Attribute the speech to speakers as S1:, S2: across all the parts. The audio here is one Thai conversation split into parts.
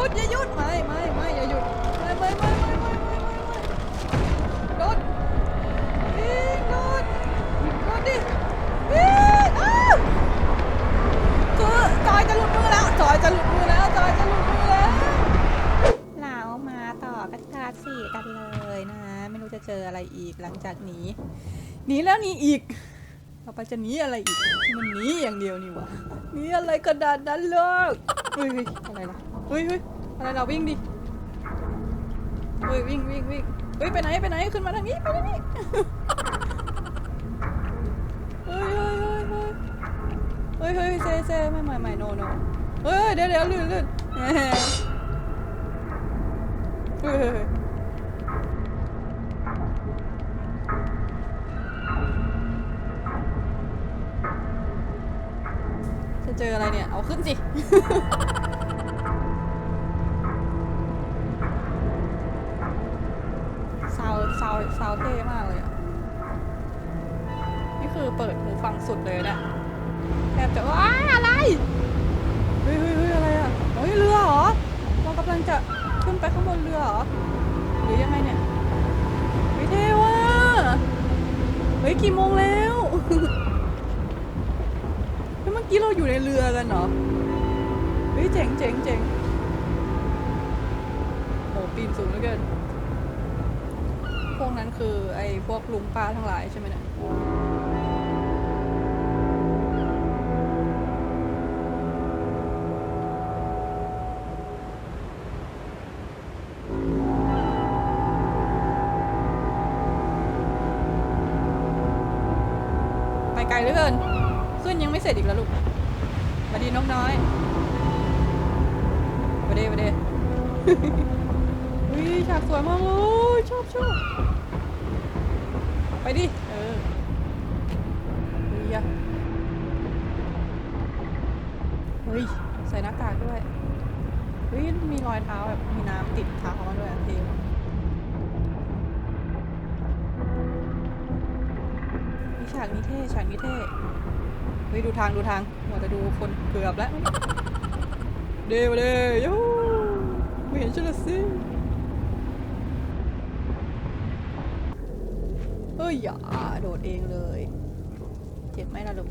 S1: ยุดอย่าหยุดไม่ไม่ไม่อย่าหยุดไม่ไม่ไม่ไม่ไม่ไม่ไม่โดดวิ่งโดดโดดดิวิ่งอ้าวคือจอยจะหลุดมือแล้วจอยจะหลุดมือแล้วจอยจะหลุดมือแล้วเรามาต่อกันคลาสสี่กันเลยนะไม่รู้จะเจออะไรอีกหลังจากหนีหนีแล้วหนีอีกต่อไปจะหนีอะไรอีก มันหนีอย่างเดียวนี่วะหนีอะไรกระดานนั้นเลยอะไรล่ะ เฮ้ยเฮ้ยอะไรเราวิ่งดิเฮ้ยวิ่งวิ่งวิ่งเฮ้ยไปไหนไปไหนขึ้นมาทางนี้ไปทางนี้เฮ้ยเฮ้ยเฮ้ยเฮ้ยเฮ้ยเซ่เซ่ไม่ไม่ไม่โนโนเฮ้ยเดี๋ยวเดี๋ยวลื่นลื่นเฮ้ย คือเปิดหูฟังสุดเลยนะแทบจะว้าอะไรเฮ้ยเฮ้ยเฮ้ยอะไรอะเฮ้ยเรือเหรอเรากำลังจะขึ้นไปข้างบนเรือเหรอหรือยังไงเนี่ยเฮ้ยเท่ว่ะเฮ้ยกี่โมงแล้วเฮ้ยเมื่อกี้เราอยู่ในเรือกันเหรอเฮ้ยเจ๋งเจ๋งเจ๋งโหปีนสูงเหลือเกินพวกนั้นคือไอ้พวกลุงป้าทั้งหลายใช่ไหมเนี่ย เหลือเกิน ขึ้นยังไม่เสร็จอีกแล้วลูกมาดีนกน้อยมาดีมาดีวิฉากสวยมากเลยชอบชอบไปดิ เออเฮ้ยะเฮ้ยใส่หน้ากากด้วยเฮ้ยมีรอยเท้าแบบมีน้ำติดเท้ามาด้วยอะเท่ ฉากนี้เท่ฉากนี้เท่เฮ้ยดูทางดูทางมัวแต่ดูคนเกือบแล้ว เดวเดวยูไม่เห็นฉันละสิเฮ้ยอย่าโดดเองเลย เจ็บไหมล่ะลูก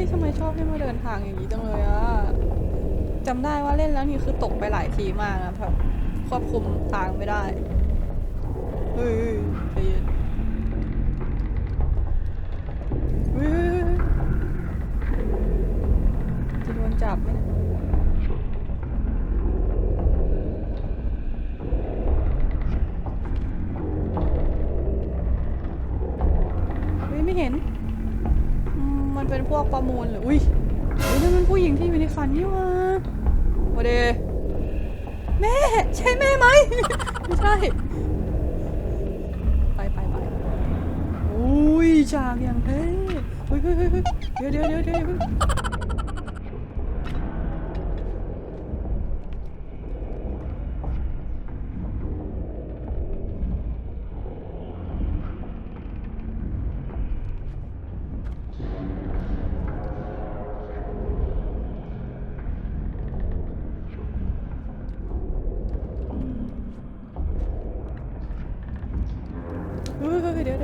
S1: ยทำไมชอบให้มาเดินทางอย่างนี้จังเลยอะจำได้ว่าเล่นแล้วนี่คือตกไปหลายทีมากนะแบบควบคุมทางไม่ได้ เฮ้ยใจเย็นเฮ้ยจะโดนจับไหมเนี่ยเฮ้ยไม่เห็นอืมมัน เป็นพวกประมูลเหรืออุ้ยนั่นมันผู้หญิงที่อยู่ในฝันนี่วะวะเดแม่ ใช่แม่ไหม ไม่ใช่ ไปไปไปอุ้ยฉากอย่างเท่เฮ้ยเฮ้ยเฮ้ยเฮ้ยเดี๋ยวเดี๋ยวเดี๋ยวเดี๋ยว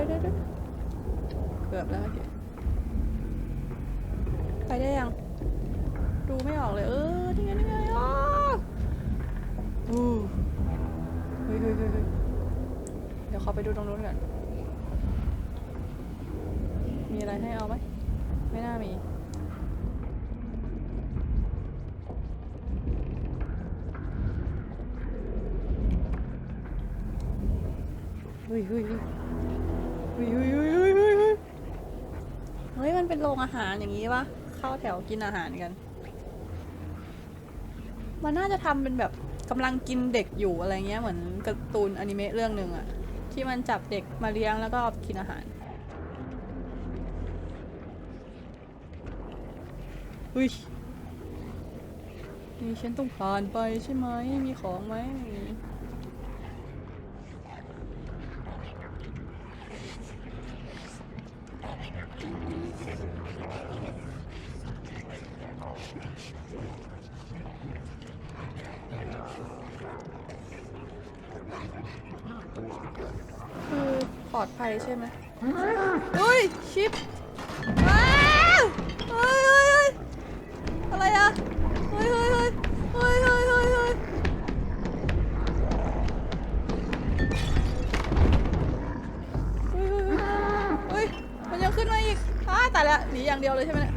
S1: ยเดี๋ยวเดี๋ยวเกือบแล้วโอเคไปได้ยัง ดูไม่ออกเลย เออนี่ไงนี่ไงอ๋ออู้เฮ้ยเฮ้ยเฮ้ยเดี๋ยวขอไปดูตรงนู้นก่อนมีอะไรให้เอาไหมไม่น่ามีเฮ้ยเฮ้ย เฮ้ยมันเป็นโรงอาหารอย่างนี้ปะเข้าแถวกินอาหารกัน มันน่าจะทำเป็นแบบกำลังกินเด็กอยู่อะไรเงี้ยเหมือนการ์ตูนอนิเมะเรื่องหนึ่งอะที่มันจับเด็กมาเลี้ยงแล้วก็กินอาหารอุ้ยนี่ฉันต้องผ่านไปใช่ไหมมีของไหม คือปลอดภัยใช่ไหมเฮ้ย ชิปอ้าวเฮ้ยเฮ้ยเฮ้ยอะไรอะเฮ้ยเฮ้ยเฮ้ยเฮ้ยเฮ้ยเฮ้ยเฮ้ยเฮ้ยเฮ้ย มันยังขึ้นมาอีกอ้าตายแล้วหนีอย่างเดียวเลยใช่ไหมเนี่ย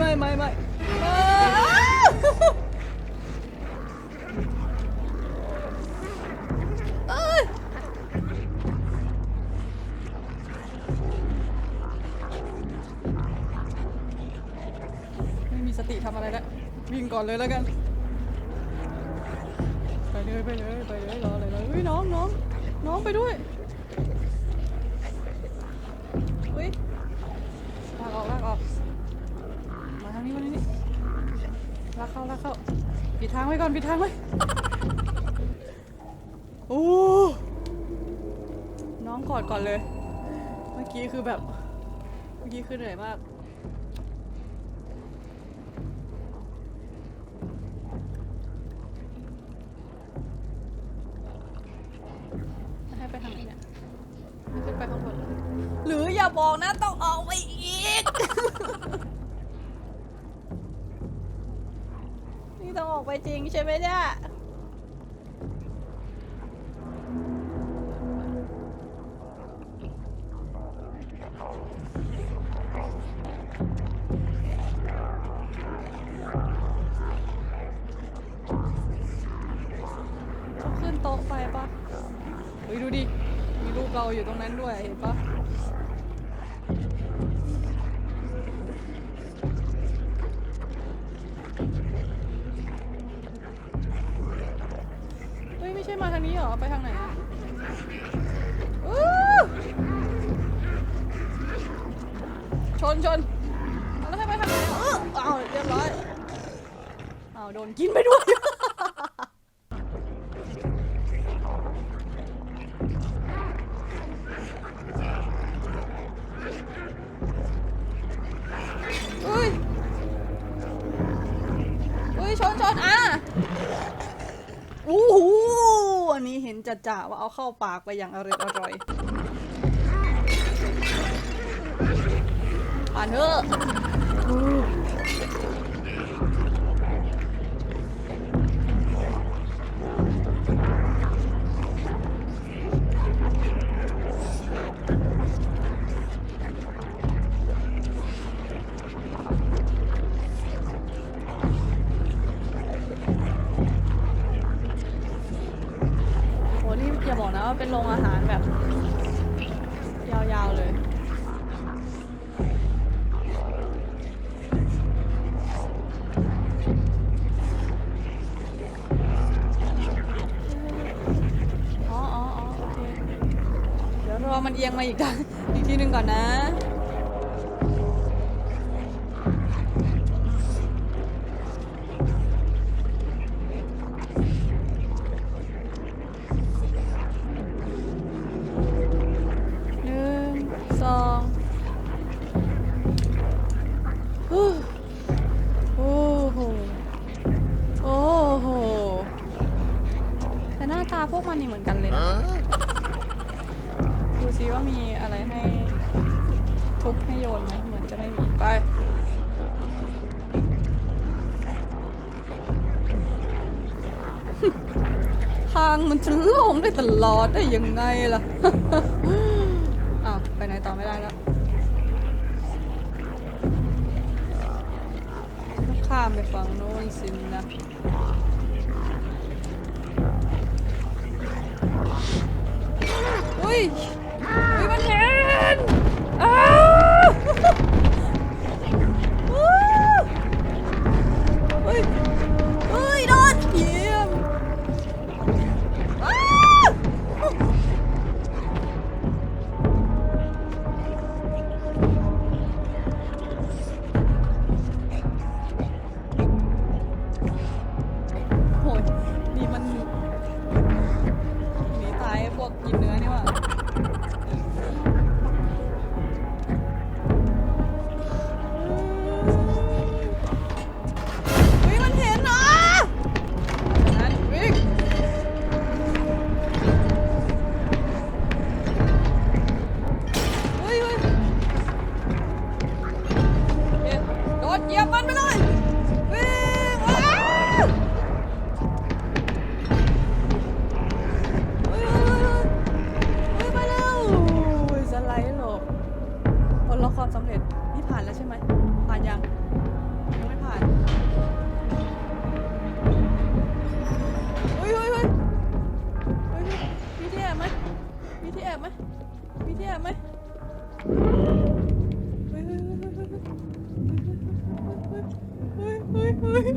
S1: ไม่ไม่ไม่ไม่มีสติทำอะไรแล้ววิ่งก่อนเลยแล้วกัน ไปเลยไปเลยไปเลยรอเลยเลยเฮ้ยน้องน้องน้องไปด้วยเฮ้ยลากออกลากออก มาทางนี้มาทางนี้ลาก เข้าลากเข้าปิดทางไว้ก่อนปิดทางไว้โอ้น้องกอดก่อนเลย เมื่อกี้คือแบบ เมื่อกี้คือเหนื่อยมาก เนี่ยต้องขึ้นโต๊ะไปปะเฮ้ยดูดิ มีรูปเราอยู่ตรงนั้นด้วยเห็นปะ นชนเอาแล้วให้ไปทางไหนออื้อาเรียบร้อยเอาโดนกินไปด้วยเฮ้ยเฮ้ยชนชนอะอู้หูอันนี้เห็นจัดจ่าว่าเอาเข้าปากไปอย่างอร่อยอร่อย อ่านเถอะ มันเอียงมาอีกอีกทีหนึ่งก่อนนะ บให้โยนไหมเหมือนจะไม่มีไปทางมันจะโล่งได้ตลอดได้ยังไงล่ะ อ้าว ไปไหนต่อไม่ได้แล้วข้ามไปฝั่งโน้นสินะอุ้ยอุ้ยมันเห็น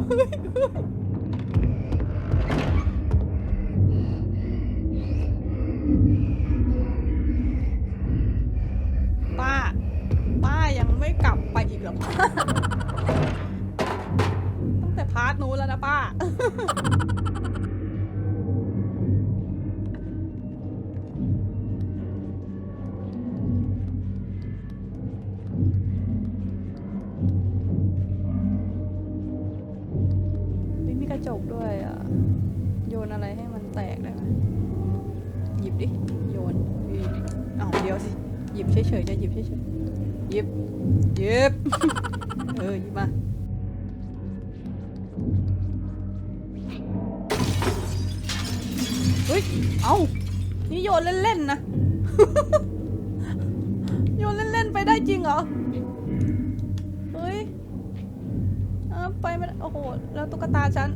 S1: Oh my god. ระจกด้วยอะ โยนอะไรให้มันแตกได้ไหมหยิบดิ โยนอ้าวเดี๋ยวสิ หยิบเฉยๆจะหยิบเฉยๆหยิบ หยิบ เออ หยิบมาเฮ้ย เอานี่โยนเล่นๆนะ โยนเล่นๆไปได้จริงเหรอ เฮ้ยอ้าไปไม่ได้โอ้โห แล้วตุ๊กตาฉัน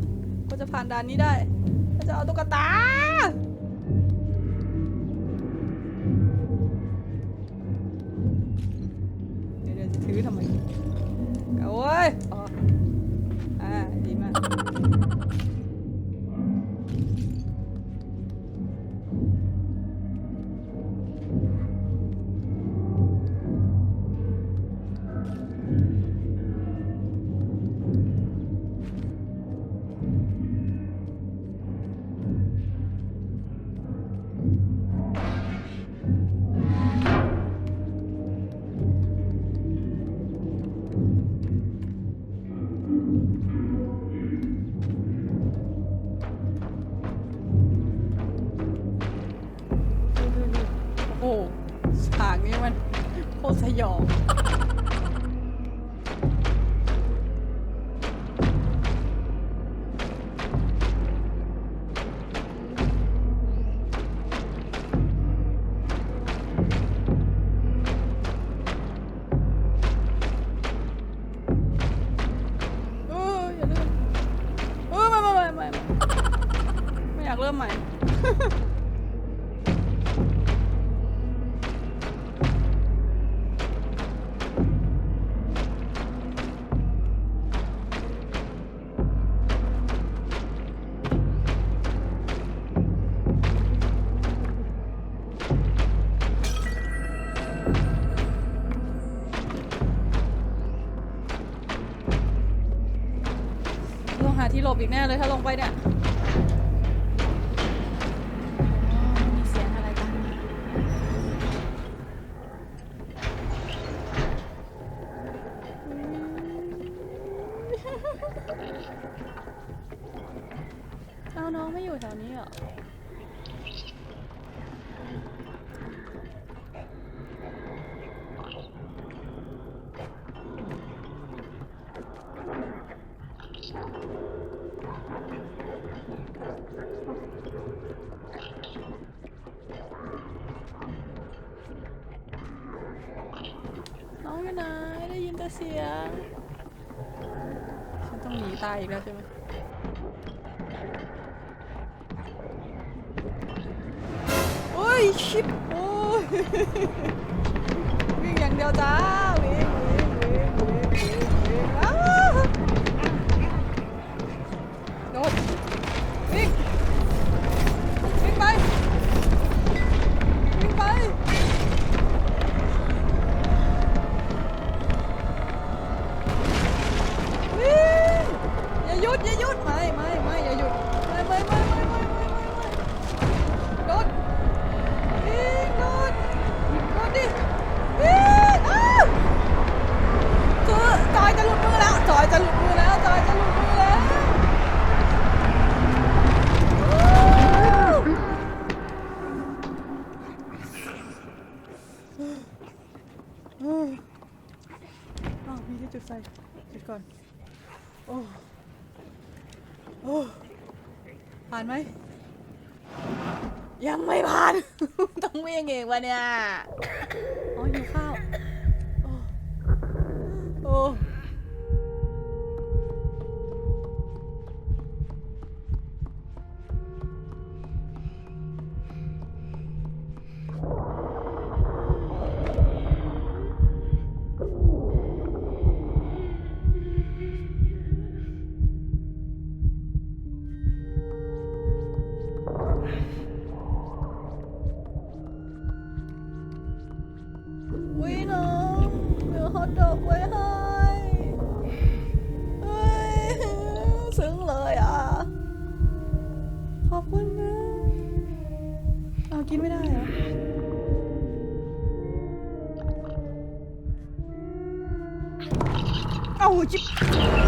S1: ก็จะผ่านด่านนี้ได้ก็จะเอาตุ๊กตาเดี๋ยวจะถือทำไมเอาเว้ย ยอง เอออย่าลืมเออไม่ไม่ไม่ไม่ไม่ไม่อยากเริ่มใหม่ อาน้องไม่อยู่แถวนี้เหรอน้องอยู่ไหนได้ยินแต่เสียง ฉันต้องหนีตายอีกแล้วใช่ไหม 윙 양려자 윙윙윙윙윙 아! 너 วะเนี่ย อ๋อหิวข้าว takip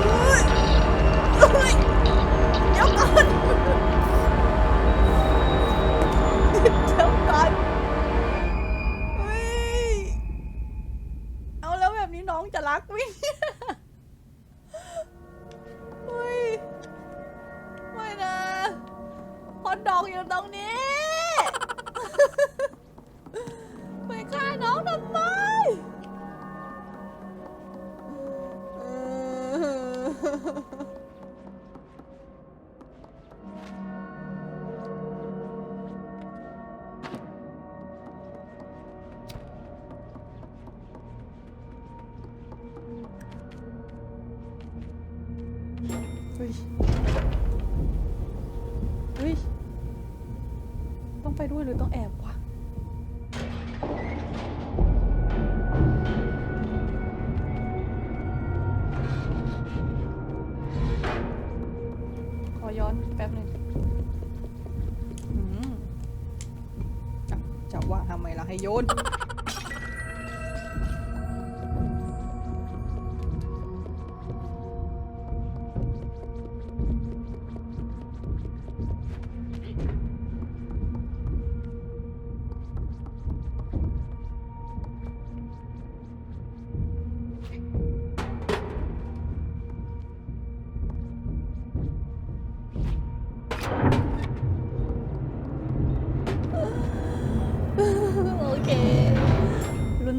S1: ป๊บนึงจะว่าทำไมล่ะให้โยน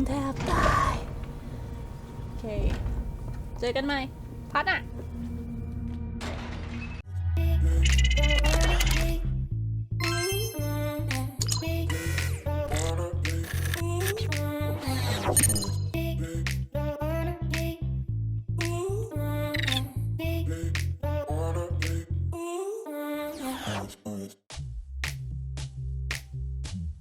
S1: แทบตาย โอเค เจอกันใหม่ พัดอะ